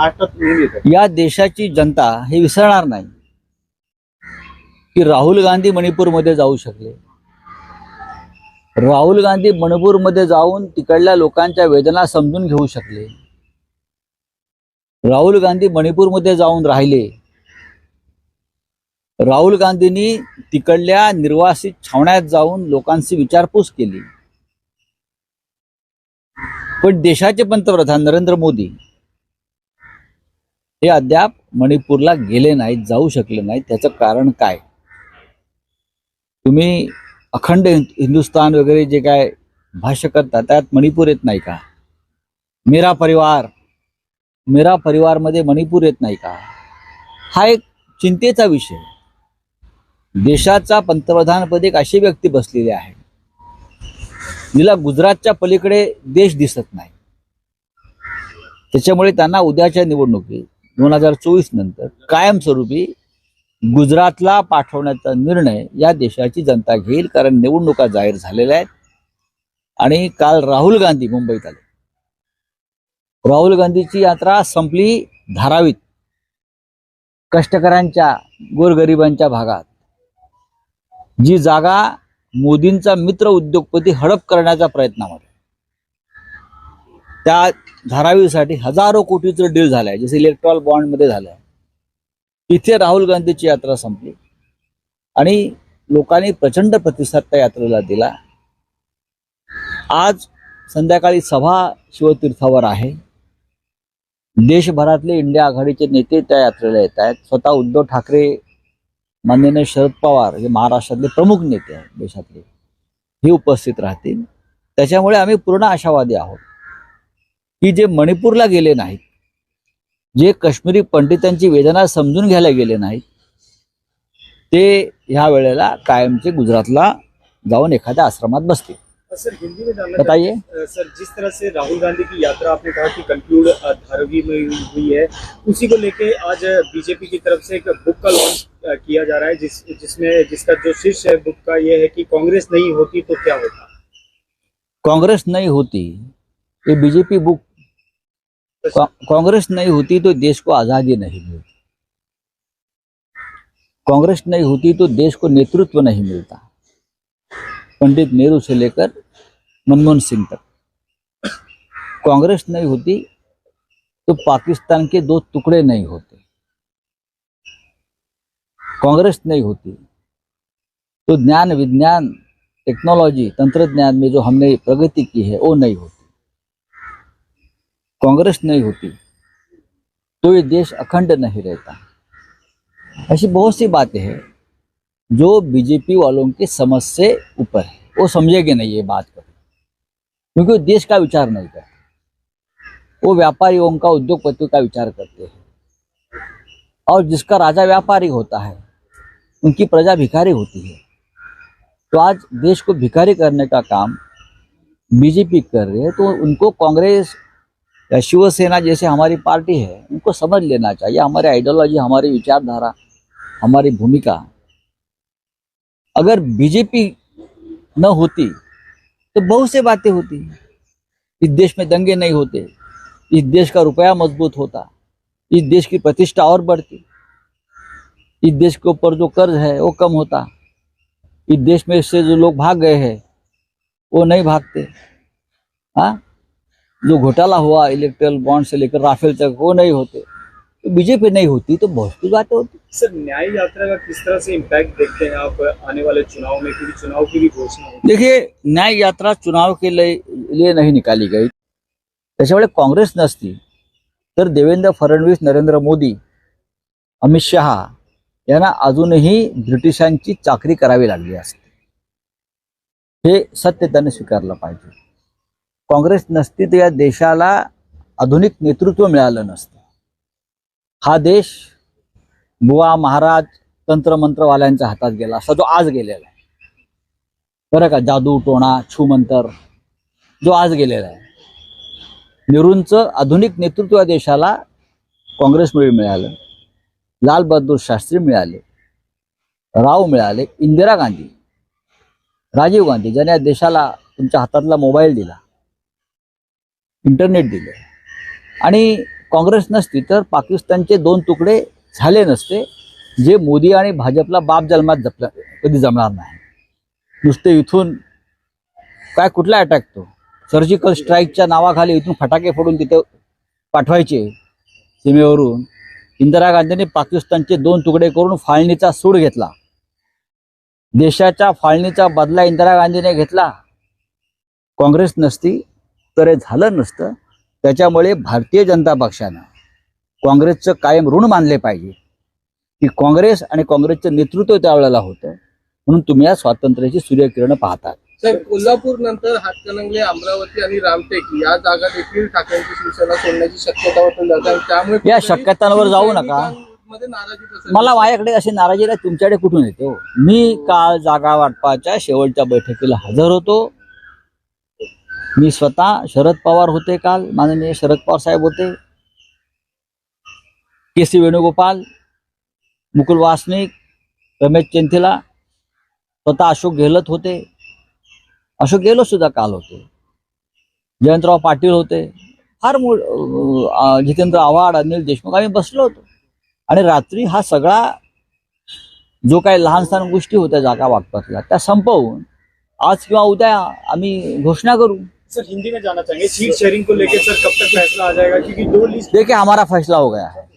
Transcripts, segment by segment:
महाराष्ट्रात या देशाची जनता हे विसरणार नाही की राहुल गांधी मणिपूरमध्ये जाऊ शकले. राहुल गांधी मणिपूरमध्ये जाऊन तिकडल्या लोकांच्या वेदना समजून घेऊ शकले. राहुल गांधी मणिपूरमध्ये जाऊन राहिले. राहुल गांधींनी तिकडल्या निर्वासित छावण्यात जाऊन लोकांची विचारपूस केली. पण देशाचे पंतप्रधान नरेंद्र मोदी हे अद्याप मणिपूरला गेले नाहीत जाऊ शकले नाहीत. त्याचं कारण काय? तुम्ही अखंड हिंदुस्थान वगैरे जे काय भाष्य करता त्यात मणिपूर येत नाही का? मेरा परिवार मेरा परिवारमध्ये मणिपूर येत नाही का? हा एक चिंतेचा विषय. देशाचा पंतप्रधानपदी एक अशी व्यक्ती बसलेली आहे जिला गुजरातच्या पलीकडे देश दिसत नाही. त्याच्यामुळे त्यांना उद्याच्या निवडणुकीत दोन हजार चोवीस नंतर कायमस्वरूपी गुजरातला पाठवण्याचा निर्णय या देशाची जनता घेईल कारण निवडणुका जाहीर झालेल्या आहेत. आणि काल राहुल गांधी मुंबईत आले. राहुल गांधीची यात्रा संपली धारावीत. कष्टकऱ्यांच्या गोरगरिबांच्या भागात. जी जागा मोदींचा मित्र उद्योगपती हडप करण्याचा प्रयत्नामध्ये. त्या धारावीसाठी हजारो कोटीचं डील झालंय जसं इलेक्ट्रॉल बॉन्डमध्ये झालंय. तिथे राहुल गांधीची यात्रा संपली. आणि लोकांनी प्रचंड प्रतिसाद त्या यात्रेला दिला. आज संध्याकाळी सभा शिवतीर्थावर आहे. देशभरातले इंडिया आघाडीचे नेते त्या यात्रेला येत आहेत. स्वतः उद्धव ठाकरे माननीय शरद पवार हे महाराष्ट्रातले प्रमुख नेते आहेत देशातले. हे उपस्थित राहतील. त्याच्यामुळे आम्ही पूर्ण आशावादी आहोत. की जे मणिपूरला गेले नाहीत जे काश्मीरी पंडितांची वेदना समजून घ्यायला गेले नाहीत ते ह्या वेळेला कायमचे गुजरातला जाऊन एखाद्या आश्रमात बसतील. सर हिंदी में जानना बताइए. चाहते- सर जिस तरह से राहुल गांधी की यात्रा आपने कहा कि कंक्लूड धारवी में हुई है उसी को लेके आज बीजेपी की तरफ से एक बुक का लॉन्च किया जा रहा है जिस जिसमें जिसका जो शीर्ष है बुक का ये है कि कांग्रेस नहीं होती तो क्या होता? कांग्रेस नहीं होती ये बीजेपी बुक कांग्रेस नहीं होती तो देश को आज़ादी नहीं मिलती। कांग्रेस नहीं होती तो देश को नेतृत्व नहीं मिलता। पंडित नेहरू से लेकर मनमोहन सिंह तक। कांग्रेस नहीं होती तो पाकिस्तान के दो टुकड़े नहीं होते। कांग्रेस नहीं होती तो ज्ञान विज्ञान, टेक्नोलॉजी, तंत्रज्ञान में जो हमने प्रगति की है, वो नहीं होती। कांग्रेस नहीं होती तो ये देश अखंड नहीं रहता। ऐसी बहुत सी बातें हैं जो बीजेपी वालों की समझ से ऊपर है। वो समझेंगे नहीं ये बात कभी क्योंकि देश का विचार नहीं करते। वो व्यापारियों का, उद्योगपतियों का विचार करते हैं। और जिसका राजा व्यापारी होता है, उनकी प्रजा भिखारी होती है। तो आज देश को भिखारी करने का काम बीजेपी कर रही है तो उनको कांग्रेस या शिवसेना जैसे हमारी पार्टी है, उनको समझ लेना चाहिए। हमारी आइडियोलॉजी हमारी विचारधारा, हमारी भूमिका। अगर बीजेपी न होती तो बहुत से बातें होती। इस देश में दंगे नहीं होते। इस देश का रुपया मज़बूत होता। इस देश की प्रतिष्ठा और बढ़ती। इस देश के ऊपर जो कर्ज है, वो कम होता। इस देश में से जो लोग भाग गए हैं, वो नहीं भागते। हाँ? जो घोटाला हुआ इलेक्ट्रल बॉन्ड से लेकर राफेल तक वो नहीं होते। तो बीजेपी नहीं होती तो बहुत सी बातें होती। सर न्याय यात्रा का किस तरह से इम्पैक्ट देखते हैं आप आने वाले चुनाव में? क्योंकि चुनाव की भी घोषणा देखिए न्याय यात्रा चुनाव के लिए लिए नहीं निकाली गई। त्याच्यामुळे काँग्रेस नसती तर देवेंद्र फडणवीस नरेंद्र मोदी अमित शहा यांना अजूनही ब्रिटिशांची चाकरी करावी लागली असते। हे सत्य त्यांनी स्वीकारलं पाहिजे। काँग्रेस नसती तर या देशाला आधुनिक नेतृत्व मिळालं नसतं. हा देश बुवा महाराज तंत्रमंत्रवाल्यांच्या हातात गेला असा जो आज गेलेला आहे. बरं का जादू टोणा छूमंतर जो आज गेलेला आहे. नेहरूंचं आधुनिक नेतृत्व या देशाला काँग्रेसमुळे मिळालं. लाल बहादूर शास्त्री मिळाले. राव मिळाले. इंदिरा गांधी. राजीव गांधी ज्याने या देशाला तुमच्या हातातला मोबाईल दिला. इंटरनेट दिलं. आणि काँग्रेस नसती तर पाकिस्तानचे दोन तुकडे झाले नसते जे मोदी आणि भाजपला बाप जन्मात जपला कधी जमणार नाही. नुसते इथून काय कुठला अटॅक तो? सर्जिकल स्ट्राईकच्या नावाखाली इथून फटाके फोडून तिथे पाठवायचे सीमेवरून. इंदिरा गांधींनी पाकिस्तानचे दोन तुकडे करून फाळणीचा सूड घेतला. देशाच्या फाळणीचा बदला इंदिरा गांधीने घेतला. काँग्रेस नसती तर हे झालं नसतं त्याच्यामुळे भारतीय जनता पक्षानं काँग्रेसचं कायम ऋण मानले पाहिजे. की काँग्रेस आणि काँग्रेसचं नेतृत्व त्यावेळेला होतं म्हणून तुम्ही या स्वातंत्र्याची सूर्यकिरण पाहतात. सर कोल्हापूर नंतर हातकणंगले अमरावती आणि रामटेक या जागा देखील ठाकरेंची शिवसेना सोडण्याची शक्यता आहे त्यामुळे या शक्यतांवर जाऊ नका. मला माझ्याकडे अशी नाराजी तुमच्याकडे कुठून येते हो? मी काल जागा वाटपाच्या शेवटच्या बैठकीला हजर होतो. मी स्वतः शरद पवार होते काल माननीय शरद पवार साहेब होते. के सी वेणुगोपाल मुकुल वासनिक रमेश चेंथिला स्वतः अशोक गेहलोत होते. अशोक गेहलोत सुद्धा काल होते. जयंतराव पाटील होते. फार मो जितेंद्र आव्हाड अनिल देशमुख आम्ही बसलो होतो. आणि रात्री हा सगळा जो काही लहान सहान गोष्टी होत्या जागा वाटपातल्या त्या संपवून आज किंवा उद्या आम्ही घोषणा करू. सर, हिंदी में जाना चाहेंगे। सीट शेयरिंग को लेकर सर, कब तक फैसला आ जाएगा? क्योंकि दो लिस्ट देखिए, हमारा फैसला हो गया है।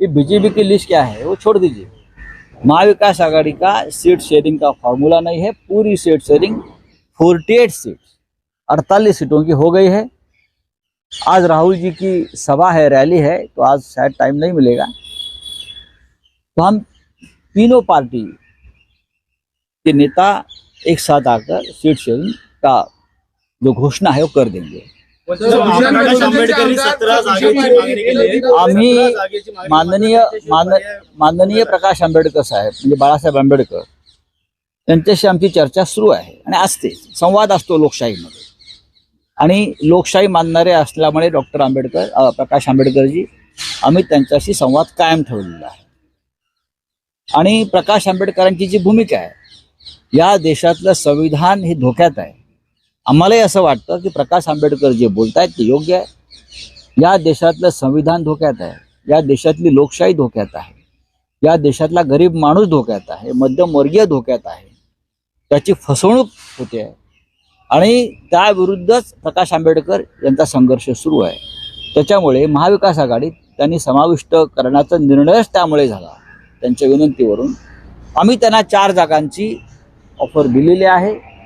ये बीजेपी की लिस्ट क्या है, वो छोड़ दीजिए। महाविकास आघाड़ी का सीट शेयरिंग का फॉर्मूला नहीं है, पूरी सीट शेयरिंग 48 सीट 48 सीटों की हो गई है। आज राहुल जी की सभा है रैली है तो आज शायद टाइम नहीं मिलेगा। तो हम तीनों पार्टी के नेता एक साथ आकर सीट शेयरिंग का जो घोषणा है वो कर देंगे. आम्ही माननीय मान माननीय प्रकाश आंबेडकर साहेब म्हणजे बाळासाहेब आंबेडकर त्यांच्याशी आमची चर्चा सुरू आहे आणि असते संवाद असतो लोकशाहीमध्ये. आणि लोकशाही मानणारे असल्यामुळे डॉक्टर आंबेडकर प्रकाश आंबेडकरजी आम्ही त्यांच्याशी संवाद कायम ठेवलेला आहे. आणि प्रकाश आंबेडकरांची जी भूमिका आहे या देशातलं संविधान हे धोक्यात आहे. आम्हालाही असं वाटतं की प्रकाश आंबेडकर जे बोलतायत ते योग्य आहे. या देशातलं संविधान धोक्यात आहे. या देशातली लोकशाही धोक्यात आहे. या देशातला गरीब माणूस धोक्यात आहे. मध्यमवर्गीय धोक्यात आहे. त्याची फसवणूक होते. आहे आणि त्याविरुद्धच प्रकाश आंबेडकर यांचा संघर्ष सुरू आहे. त्याच्यामुळे महाविकास आघाडीत त्यांनी समाविष्ट करण्याचा निर्णयच त्यामुळे झाला. त्यांच्या विनंतीवरून आम्ही त्यांना चार जागांची ऑफर दिलेली आहे.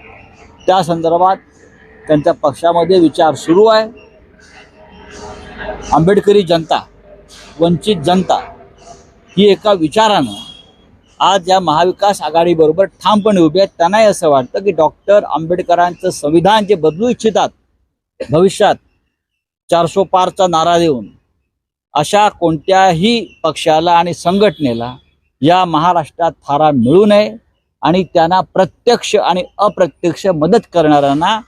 त्या संदर्भात त्यांच्या पक्षामध्ये विचार सुरू आहे. आंबेडकरी जनता वंचित जनता ही एका विचारानं आज या महाविकास आघाडीबरोबर ठामपणे उभी आहेत. त्यांनाही असं वाटतं की डॉक्टर आंबेडकरांचं संविधान जे बदलू इच्छितात भविष्यात चारशो पारचा नारा देऊन अशा कोणत्याही पक्षाला आणि संघटनेला या महाराष्ट्रात थारा मिळू नये आणि त्यांना प्रत्यक्ष आणि अप्रत्यक्ष मदत करणाऱ्यांना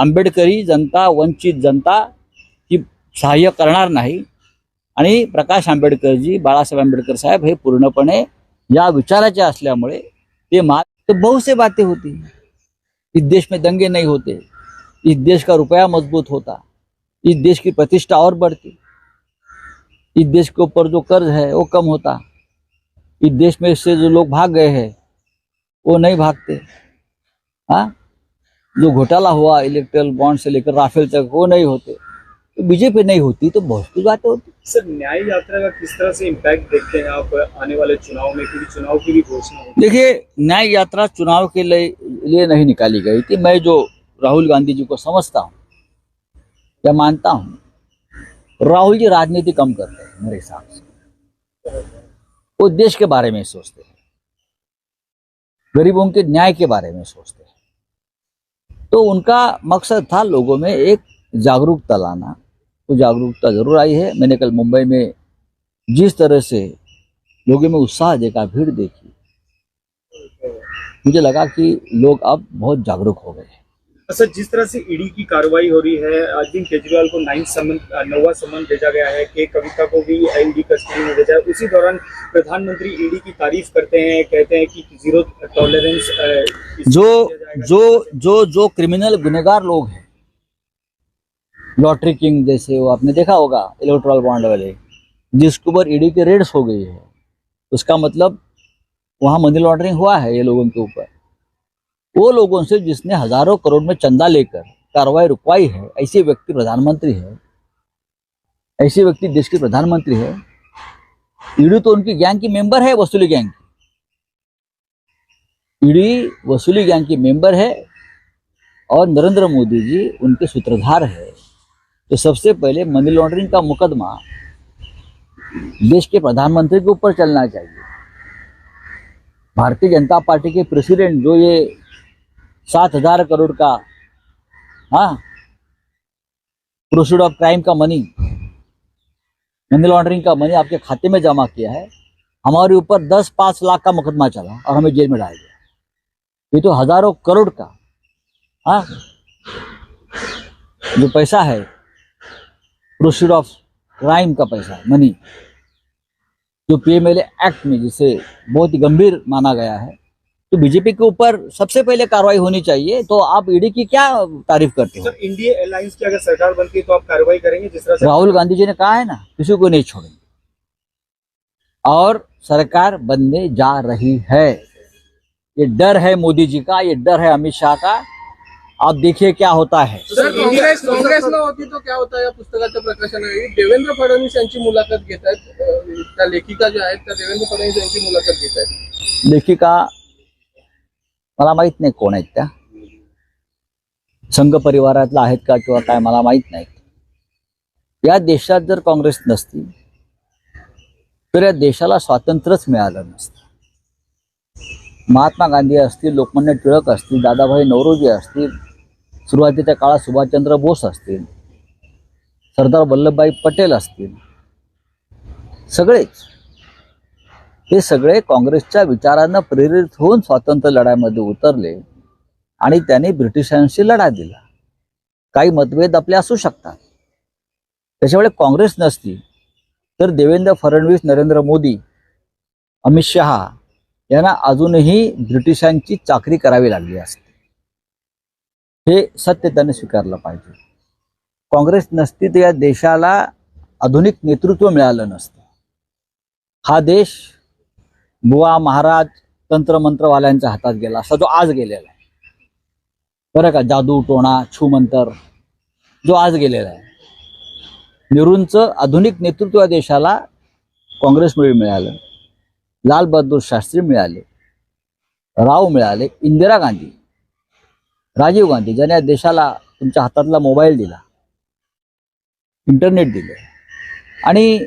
आंबेडकरी जनता वंचित जनता ही सहाय्य करणार नाही. आणि प्रकाश आंबेडकरजी बाळासाहेब आंबेडकर साहेब हे पूर्णपणे या विचाराचे असल्यामुळे ते मा तो बहुत से बातें होती. इस देश में दंगे नहीं होते. इस देश का रुपया मजबूत होता. इस देश की प्रतिष्ठा और बढ़ती. इस देश के ऊपर जो कर्ज है वो कम होता. इस देश में से जो लोग भाग गए हैं वो नहीं भागते. हाँ? जो घोटाला हुआ इलेक्ट्रल बॉन्ड से लेकर राफेल तक वो नहीं होते। तो बीजेपी नहीं होती तो बहुत सी बातें होती। सर न्याय यात्रा का किस तरह से इम्पैक्ट देखते हैं आप आने वाले चुनाव में? क्योंकि चुनाव की भी घोषणा देखिए न्याय यात्रा चुनाव के लिए लिए नहीं निकाली गई थी। मैं जो राहुल गांधी जी को समझता हूँ या मानता हूँ राहुल जी राजनीति कम करते हैं मेरे हिसाब से। वो देश के बारे में सोचते हैं। गरीबों के न्याय के बारे में सोचते हैं। तो उनका मकसद था लोगों में एक जागरूकता लाना। तो जागरूकता ज़रूर आई है। मैंने कल मुंबई में जिस तरह से लोगों में उत्साह देखा, भीड़ देखी, मुझे लगा कि लोग अब बहुत जागरूक हो गए हैं। सर जिस तरह से ईडी की कार्रवाई हो रही है अरविंद केजरीवाल को नाइन्थ समन नौवा समन भेजा गया है के कविता को भी ईडी कस्टडी में भेजा है। उसी दौरान प्रधानमंत्री ईडी की तारीफ़ करते हैं कहते हैं कि ज़ीरो टॉलरेंस जो जो जो जो क्रिमिनल गुनेगार लोग हैं लॉटरी किंग जैसे वो आपने देखा होगा इलेक्ट्रल बॉन्ड वाले जिसके ऊपर ईडी के रेड्स हो गई है उसका मतलब वहाँ मनी लॉन्ड्रिंग हुआ है ये लोगों के ऊपर। वो लोगों से जिसने हज़ारों करोड़ में चंदा लेकर कार्रवाई रुकवाई है, ऐसे व्यक्ति प्रधानमंत्री है। ऐसे व्यक्ति देश के प्रधानमंत्री है। ईडी तो उनकी गैंग की मेंबर है, वसूली गैंग की। ईडी वसूली गैंग की मेंबर है और नरेंद्र मोदी जी उनके सूत्रधार है। तो सबसे पहले मनी लॉन्ड्रिंग का मुकदमा देश के प्रधानमंत्री के ऊपर चलना चाहिए। भारतीय जनता पार्टी के प्रेसिडेंट जो ये सात हज़ार करोड़ का हाँ? प्रोसीड ऑफ़ क्राइम का मनी मनी लॉन्ड्रिंग का मनी आपके खाते में जमा किया है। हमारे ऊपर दस पाँच लाख का मुकदमा चला और हमें जेल में डाल दिया। ये तो हज़ारों करोड़ का हाँ? जो पैसा है प्रोसीड ऑफ़ क्राइम का पैसा है मनी जो पीएमएलए एक्ट में जिसे बहुत ही गंभीर माना गया है तो बीजेपी के ऊपर सबसे पहले कार्रवाई होनी चाहिए तो आप ईडी की क्या तारीफ़ करते हो? इंडिया अलायंस की अगर सरकार बनती है तो आप कार्रवाई करेंगे जिस तरह राहुल गांधी जी ने कहा है ना किसी को नहीं छोड़ेंगे। और सरकार बनने जा रही है। ये डर है मोदी जी का ये डर है अमित शाह का। आप देखिए क्या होता है। सर काँग्रेस काँग्रेस न होती तो क्या होता या पुस्तकाच्या प्रकाशनावेळी देवेंद्र फडणवीस यांची मुलाखत घेत आहेत अं, त्या लेखिका ज्या आहेत त्या देवेंद्र फडणवीस यांची मुलाखत घेत आहेत. लेखिका मला माहीत नाही कोण आहेत त्या. संघ परिवारातल्या आहेत का किंवा काय मला माहीत नाही. या देशात जर काँग्रेस नसती तर या देशाला स्वातंत्र्यच मिळालं नसतं. महात्मा गांधी असतील लोकमान्य टिळक असतील दादाभाई नवरोजी असतील सुरुवातीच्या काळात सुभाषचंद्र बोस असतील सरदार वल्लभभाई पटेल असतील सगळेच. हे सगळे काँग्रेसच्या विचारांना प्रेरित होऊन स्वातंत्र्य लढ्यामध्ये उतरले आणि त्यांनी ब्रिटिशांशी लढा दिला. काही मतभेद आपले असू शकतात. त्याच्यामुळे काँग्रेस नसती तर देवेंद्र फडणवीस नरेंद्र मोदी अमित शहा यांना अजूनही ब्रिटिशांची चाकरी करावी लागली असते. हे सत्य त्याने स्वीकारलं पाहिजे. काँग्रेस नसती तर या देशाला आधुनिक नेतृत्व मिळालं नसतं. हा देश बुवा महाराज तंत्रमंत्रवाल्यांच्या हातात गेला. असा जो आज गेलेला आहे. बरं का? जादू टोणा छूमंतर जो आज गेलेला आहे. नेहरूंचं आधुनिक नेतृत्व या देशाला काँग्रेसमुळे मिळालं. लाल बहादूर शास्त्री मिळाले. राव मिळाले. इंदिरा गांधी. राजीव गांधी. ज्याने या देशाला तुमच्या हातातला मोबाईल दिला. इंटरनेट दिलं. आणि